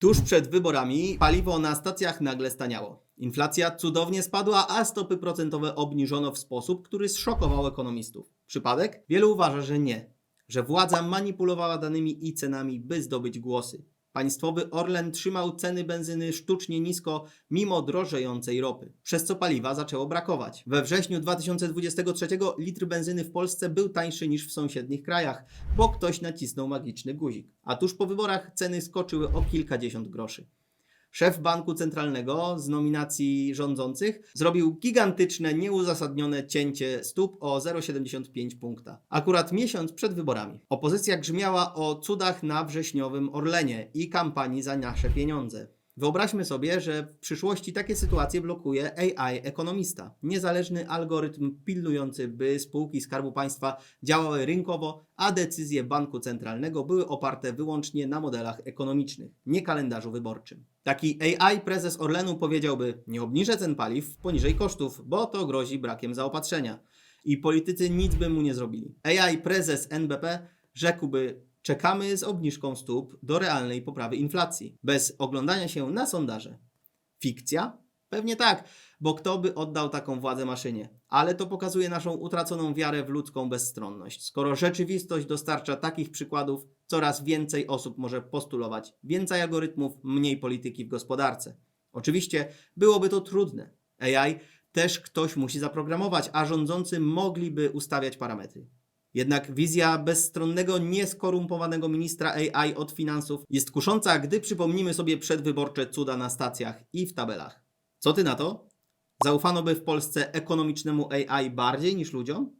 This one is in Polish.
Tuż przed wyborami paliwo na stacjach nagle staniało. Inflacja cudownie spadła, a stopy procentowe obniżono w sposób, który zszokował ekonomistów. Przypadek? Wielu uważa, że nie. Że władza manipulowała danymi i cenami, by zdobyć głosy. Państwowy Orlen trzymał ceny benzyny sztucznie nisko, mimo drożejącej ropy, przez co paliwa zaczęło brakować. We wrześniu 2023 litr benzyny w Polsce był tańszy niż w sąsiednich krajach, bo ktoś nacisnął magiczny guzik. A tuż po wyborach ceny skoczyły o kilkadziesiąt groszy. Szef Banku Centralnego z nominacji rządzących zrobił gigantyczne, nieuzasadnione cięcie stóp o 0,75 punkta. Akurat miesiąc przed wyborami. Opozycja grzmiała o cudach na wrześniowym Orlenie i kampanii za nasze pieniądze. Wyobraźmy sobie, że w przyszłości takie sytuacje blokuje AI ekonomista. Niezależny algorytm pilnujący, by spółki Skarbu Państwa działały rynkowo, a decyzje banku centralnego były oparte wyłącznie na modelach ekonomicznych, nie kalendarzu wyborczym. Taki AI prezes Orlenu powiedziałby: Nie obniżę cen paliw poniżej kosztów, bo to grozi brakiem zaopatrzenia. I politycy nic by mu nie zrobili. AI prezes NBP rzekłby: Czekamy z obniżką stóp do realnej poprawy inflacji, bez oglądania się na sondaże. Fikcja? Pewnie tak, bo kto by oddał taką władzę maszynie? Ale to pokazuje naszą utraconą wiarę w ludzką bezstronność. Skoro rzeczywistość dostarcza takich przykładów, coraz więcej osób może postulować więcej algorytmów, mniej polityki w gospodarce. Oczywiście byłoby to trudne. AI też ktoś musi zaprogramować, a rządzący mogliby ustawiać parametry. Jednak wizja bezstronnego, nieskorumpowanego ministra AI od finansów jest kusząca, gdy przypomnimy sobie przedwyborcze cuda na stacjach i w tabelach. Co ty na to? Zaufano by w Polsce ekonomicznemu AI bardziej niż ludziom?